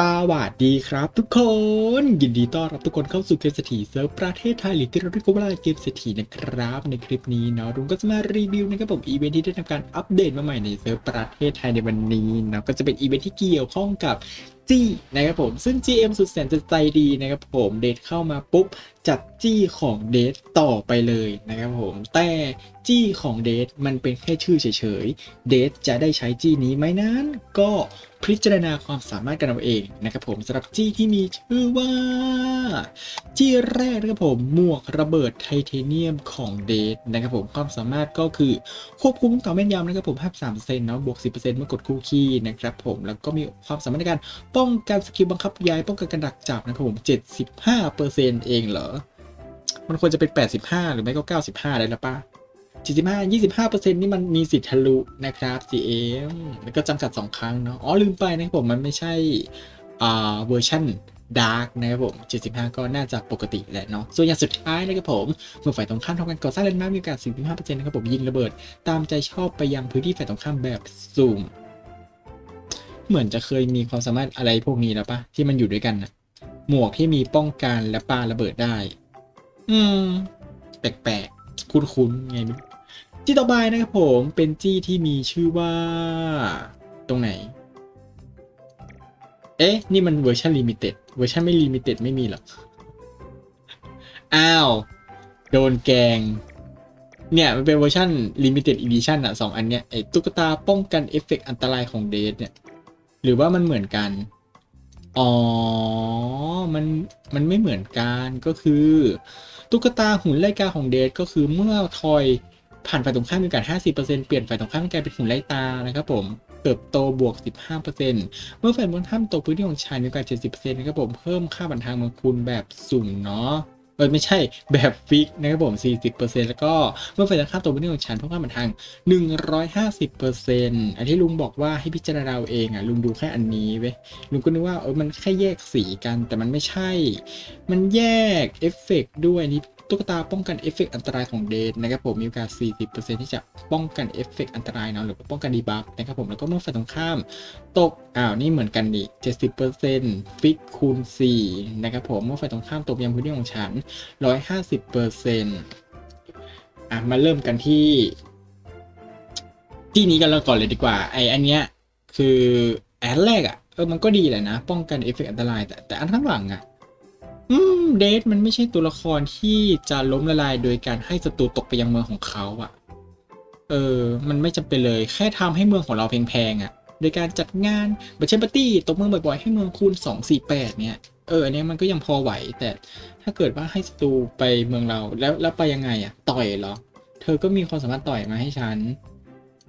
สวัสดีครับทุกคน ยินดีต้อนรับทุกคนเข้าสู่เกมเศรษฐีเซิร์ฟประเทศไทยหรือที่เราเรียกว่าเกมเศรษฐีนะครับ ในคลิปนี้เนาะรุงก็จะมารีวิวนะครับผมอีเวนท์ที่ได้ทำการอัปเดตมาใหม่ในเซิร์ฟประเทศไทยในวันนี้เนาะก็จะเป็นอีเวนท์ที่เกี่ยวข้องกับ จี้นะครับผมซึ่ง GM สุดแสนจะใจดีนะครับผมเดทเข้ามาปุ๊บ จัดจี้ของเดทต่อไปเลยนะครับผมแต่จี้ของเดทมันเป็นแค่ชื่อเฉยๆเดทจะได้ใช้จี้นี้ไหมนั้นก็พิจารณาความสามารถกันเอาเองนะครับผมสำหรับจี้ที่มีชื่อว่า จี้แรกนะครับผมหมวกระเบิดไทเทเนียมของเดทนะครับผมความสามารถก็คือควบคุมต่อแม่นยำนะครับผม53%เนาะบวก 10%เมื่อกดคู่คีนะครับผมแล้วก็มีความสามารถในการป้องกันสกิลบังคับย้ายป้องกันการดักจับนะครับผม 75%เองเหรอ มันควรจะเป็น 85 หรือไม่ก็ 95 ได้แล้วปะ75 25%นี่มันมีสิทธิ์ทะลุนะครับ GM แล้วก็จำกัด 2 ครั้งเนาะ อ๋อลืมไปนะครับผมมันไม่ใช่อ่าเวอร์ชัน ดาร์กนะครับผม 75 ก็น่าจะปกติแหละเนาะ ส่วนอย่างสุดท้ายนะครับผมเมื่อฝ่ายตรงข้ามทำการก่อสร้างเลนมาร์คมีโอกาส 45%นะครับผมยิงระเบิด ตามใจชอบไปยังพื้นที่ฝ่ายตรงข้ามแบบซูม เหมือนจะเคยมีความสามารถอะไรพวกนี้แล้วปะที่มันอยู่ด้วยกันนะหมวกที่มีป้องกันและปาระเบิดได้ อืม แปลกๆ คุ้นๆ ไงไม่จี้ต่อไปนะครับผมเป็นจี้ที่มีชื่อว่า ตรงไหน เอ๊ะ นี่มันเวอร์ชันลิมิเต็ด เวอร์ชันไม่ลิมิเต็ดไม่มีหรอก อ้าว โดนแกง เนี่ย มันเป็นเวอร์ชัน Limited Edition อะสองอันเนี้ยไอ้ตุ๊กตาป้องกันเอฟเฟกต์อันตรายของเดทเนี่ย หรือว่ามันเหมือนกัน อ๋อ มัน มันไม่เหมือนกันก็คือ ตุ๊กตาหุ่นไล่กาของเดทก็คือเมื่อทอย ผ่านฝ่ายตรงข้ามมีโอกาส 50%เปลี่ยนฝ่ายตรงข้ามกลายเป็นหุ่นไล่ตานะครับผมเติบโตบวก 15%เมื่อฝ่ายตรงข้ามตพื้นที่ของชายมีโอกาส 70%นะครับผมเพิ่มค่าบันทางมังคุลแบบสุ่มเนาะเออไม่ใช่แบบฟิกนะครับผม 40%แล้วก็เมื่อฝ่ายตรงข้ามตกพื้นที่ของฉันเพิ่มค่าบันทาง 150%อันที่ลุงบอกว่าให้พิจารณาเอาเองอะลุงดูแค่อันนี้เว้ยลุงก็นึกว่าเออมันแค่แยกสีกันแต่มันไม่ใช่ มันแยกเอฟเฟกต์ด้วยนี่ตุ๊กตาป้องกันเอฟเฟกต์อันตรายของเดทนะครับผมมีโอกาส 40%ที่จะป้องกันเอฟเฟกต์อันตรายเนาะหรือป้องกันดีบัฟนะครับผมแล้วก็เมื่อฝ่ายตรงข้ามตกอ้าวนี่เหมือนกันดิ70%ฟิกคูณ4นะครับผมเมื่อฝ่ายตรงข้ามตกยังพื้นที่ของฉัน 150%อะมาเริ่มกันที่ที่นี้กันแล้วก่อนเลยดีกว่าไออันเนี้ยคือแอนแรกอะ่ะเออมันก็ดีแหละนะ ป้องกันเอฟเฟกต์อันตรายแต่แต่อันข้างหลังอะ่ะ อืมเดทมันไม่ใช่ตัวละครที่จะล้มละลายโดยการให้ศัตรูตกไปยังเมืองของเขาอะ่ะเออ มันไม่จำเป็นเลย แค่ทำให้เมืองของเราแพงๆอะ่ะโดยการจัดงานบัตเชนปาร์ตี้ตกเมืองบ่อยๆ ให้เมืองคูณ2 4 8เนี่ย เอออันนี้มันก็ยังพอไหว แต่ถ้าเกิดว่าให้ศัตรูไปเมืองเราแล้วแล้วไปยังไงอะต่อยเหรอ เธอก็มีความสามารถต่อยมาให้ฉัน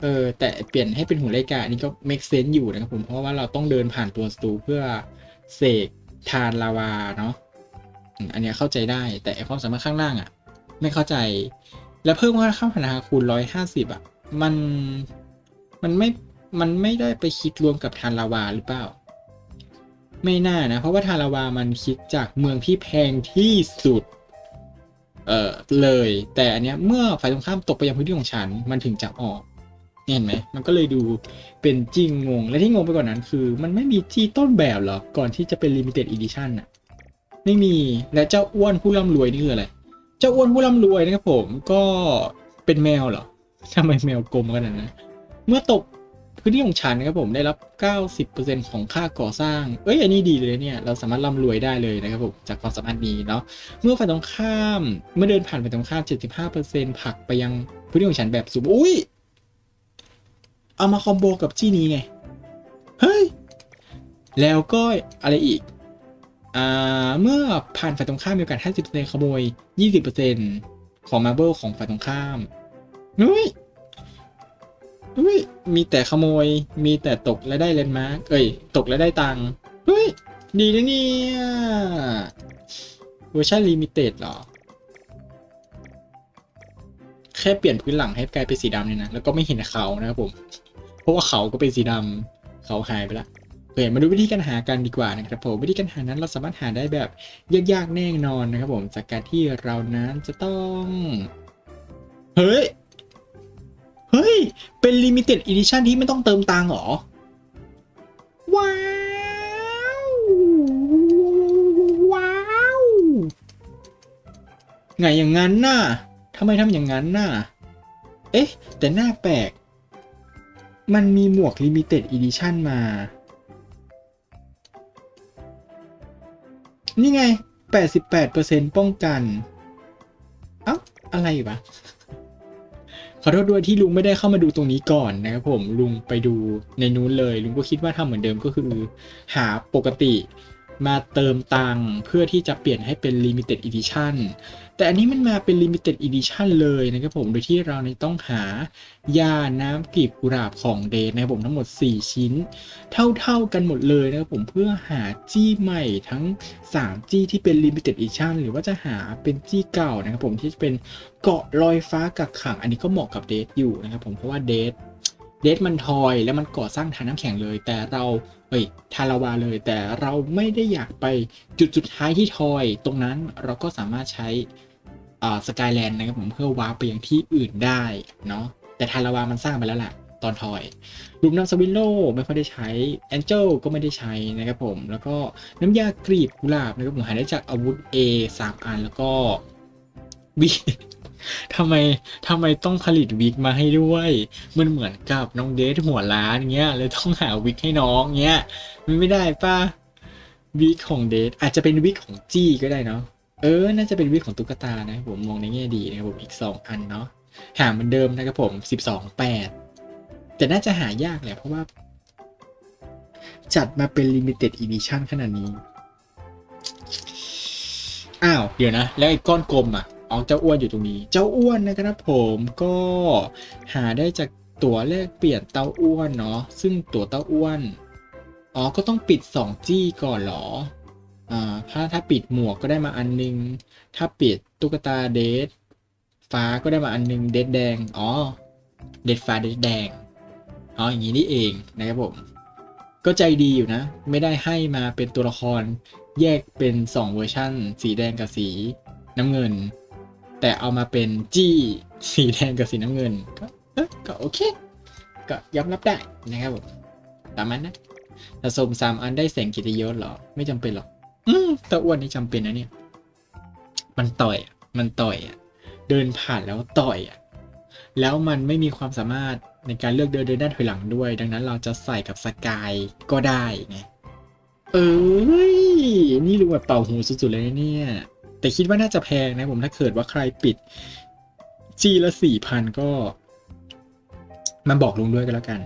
เออแต่เปลี่ยนให้เป็นหุ่นไลกาอันนี้ก็ make sense อยู่นะครับผมเพราะว่าเราต้องเดินผ่านตัวศัตรูเพื่อเสกทานลาวาเนาะ อันเนี้ยเข้าใจได้แต่ไอความสามารถข้างล่างอะ ไม่เข้าใจ แล้วเพิ่มค่าข้ามพนาคูณร้อยห้าสิบอะ มันมันไม่มันไม่ได้ไปคิดรวมกับทานลาวาหรือเปล่า ไม่น่านะ เพราะว่าทานลาวามันคิดจากเมืองที่แพงที่สุด เออเลย แต่อันเนี้ยเมื่อฝ่ายตรงข้ามตกไปยังพื้นที่ของฉัน มันถึงจะออกเห็นไหม มันก็เลยดูเป็นจริงงง และที่งงไปกว่านนั้นคือ มันไม่มีที่ต้นแบบหรอ ก่อนที่จะเป็น limited edition น่ะ ไม่มีและเจ้าอ้วนผู้ร่ำรวยนี่คืออะไร เจ้าอ้วนผู้ร่ำรวยนะครับผมก็เป็นแมวเหรอทำไมแมวกลมขนาดนั้นเมื่อตกพื้นที่ของฉันนะครับผมได้รับ 90%ของค่าก่อสร้าง เอ้ยอันนี้ดีเลยเนี่ย เราสามารถร่ำรวยได้เลยนะครับผมจากความสามารถนี้เนาะ เมื่อฝ่ายตรงข้าม เมื่อเดินผ่านฝ่ายตรงข้าม 75%ผลักไปยังพื้นที่ของฉันแบบสูงอุ้ย เอามาคอมโบกับจี้นี้ไง เฮ้ย แล้วก็อะไรอีก เมื่อผ่านฝ่ายตรงข้ามมีโอกาส50%ขโมย 20%ของมาร์เบิลของฝ่ายตรงข้ามเฮ้ยเฮ้ยมีแต่ขโมย มีแต่ตกและได้เลนมาร์กเอ้ย ตกและได้ตังค์เฮ้ย ดีนะเนี่ยเวอร์ชันลิมิเต็ดหรอ แค่เปลี่ยนพื้นหลังให้กลายเป็นสีดำเนี่ยนะ แล้วก็ไม่เห็นเขานะครับผม เพราะว่าเขาก็เป็นสีดำเขาหายไปล เปลี่มาดูวิธีการหากันดีกว่านะครับผมวิธีการหานั้นเราสามารถหาได้แบบยากๆแน่นอนนะครับผมจากการที่เรานั้นจะต้อง เฮ้ย เฮ้ย เป็นลิมิเต็ดอีดิชั่นที่ไม่ต้องเติมตังหรอ ว้าวว้าวไงอย่างนั้นน่ะทำไมทำอย่างนั้นน่ะ เอ๊ะ แต่หน้าแปลก มันมีหมวกลิมิเต็ดอีดิชั่นมา นี่ไง 88%ป้องกัน เอ้า อะไรวะ ขอโทษด้วยที่ลุงไม่ได้เข้ามาดูตรงนี้ก่อนนะครับผม ลุงไปดูในนู้นเลย ลุงก็คิดว่าทำเหมือนเดิมก็คือ หาปกติมาเติมตังค์เพื่อที่จะเปลี่ยนให้เป็น Limited Edition แต่อันนี้มันมาเป็น Limited Edition เลยนะครับผม โดยที่เราเนี่ยต้องหายาน้ำกลีบกุหลาบของเดทนะครับผมทั้งหมด 4 ชิ้น เท่าๆกันหมดเลยนะครับผมเพื่อหาจี้ใหม่ทั้ง 3 จี้ที่เป็น Limited Edition หรือว่าจะหาเป็นจี้เก่านะครับผมที่จะเป็นเกาะลอยฟ้ากักขัง อันนี้ก็เหมาะกับเดทอยู่นะครับผมเพราะว่าเดท เดทมันทอยแล้วมันก่อสร้างทานน้ำแข็งเลย แต่เราเอ้ยทานลาวาเลย แต่เราไม่ได้อยากไปจุดสุดท้ายที่ทอย ตรงนั้นเราก็สามารถใช้สกายแลนด์นะครับผมเพื่อวาร์ปไปยังที่อื่นได้เนาะแต่ทาราวามันสร้างไปแล้วแหละตอนทอยรูมน้ำสวินโลไม่ค่อยได้ใช้แองเจลก็ไม่ได้ใช้นะครับผม แล้วก็น้ำยากรีบกุหลาบนะครับผมหาได้จากอาวุธ A สามอันแล้วก็วิก ทำไมทำไมต้องผลิตวิกมาให้ด้วย มันเหมือนกับน้องเดทหัวล้านเงี้ยเลยต้องหาวิกให้น้องเงี้ยมันไม่ได้ป่ะวิกของเดทอาจจะเป็นวิกของจี้ก็ได้เนาะเออ น่าจะเป็นวิกของตุ๊กตานะผมมองในแง่ดีนะครับผมอีก2อันเนาะหาเหมือนเดิมนะครับผม12 8แต่น่าจะหายากแหละเพราะว่า จัดมาเป็น limited edition ขนาดนี้ อ้าว เดี๋ยวนะ แล้วไอ้ก้อนกลมอะ อ๋อเจ้าอ้วนอยู่ตรงนี้ เจ้าอ้วนนะครับผมก็หาได้จากตั๋วแลกเปลี่ยนเต้าอ้วนเนาะซึ่งตั๋วเต้าอ้วนอ๋อก็ต้องปิด2จี้ก่อนหรออ่าถ้าถ้าปิดหมวกก็ได้มาอันนึง ถ้าปิดตุ๊กตาเดทฟ้าก็ได้มาอันนึงเดทแดงอ๋อเดทฟ้าเดทแดงอ๋ออย่างนี้นี่เองนะครับผมก็ใจดีอยู่นะ ไม่ได้ให้มาเป็นตัวละครแยกเป็น 2 เวอร์ชั่น สีแดงกับสีน้ำเงิน แต่เอามาเป็นจี้สีแดงกับสีน้ำเงิน ก็ก็โอเค ก็ยอมรับได้นะครับผมตามนั้นนะถ้าสมสามอันได้แสงกิตยศหรอ ไม่จำเป็นหรอก อืมตะอ้วนนี่จำเป็นนะเนี่ย มันต่อยอะมันต่อยอะ เดินผ่านแล้วต่อยอะ แล้วมันไม่มีความสามารถในการเลือกเดินเดินด้านถอยหลังด้วย ดังนั้นเราจะใส่กับสกายก็ได้ไง เอ้ย นี่ลุงแบบเป่าหูสุดๆเลยเนี่ย แต่คิดว่าน่าจะแพงนะผมถ้าเกิดว่าใครปิด จีละสี่พันก็มาบอกลุงด้วยก็แล้วกัน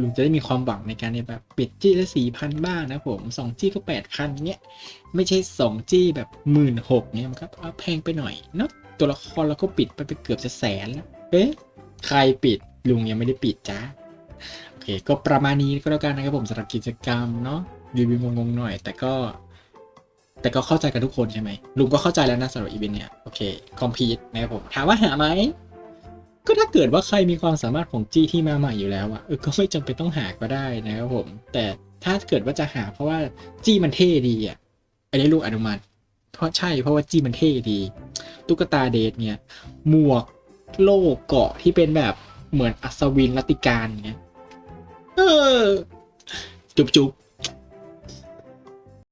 ลุงจะได้มีความหวังในการแบบ ปิดจี้ละสี่พันบ้างนะผมสองจี้ก็แปดพันเนี้ยไม่ใช่สองจี้แบบหมื่นหกเนี่ยมันก็แพงไปหน่อยเนาะตัวละครเราก็ปิดไปไปเกือบจะแสนแล้วเอ๊ะใครปิดลุงยังไม่ได้ปิดจ้าโอเค ก็ประมาณนี้ก็แล้วกันนะครับผมสำหรับกิจกรรมเนาะรีวิวงงๆหน่อย แต่ก็ แต่ก็เข้าใจกันทุกคนใช่ไหมลุงก็เข้าใจแล้วนะสำหรับอีเวนต์เนี่ยโอเคคอมพีทนะครับผมถามว่าหาไหมก็ถ้าเกิดว่าใครมีความสามารถของจี้ที่มาใหม่อยู่แล้วอะเออก็ไม่จำเป็นต้องหาก็ได้นะครับผม แต่ถ้าเกิดว่าจะหาเพราะว่าจี้มันเท่ดีอะอันนี้ลูกอนุมัติ เพราะใช่เพราะว่าจี้มันเท่ดี ตุ๊กตาเดทเนี่ยหมวกโล่เกาะที่เป็นแบบเหมือนอัศวินรัติการเงี้ยเออ จุบจุบ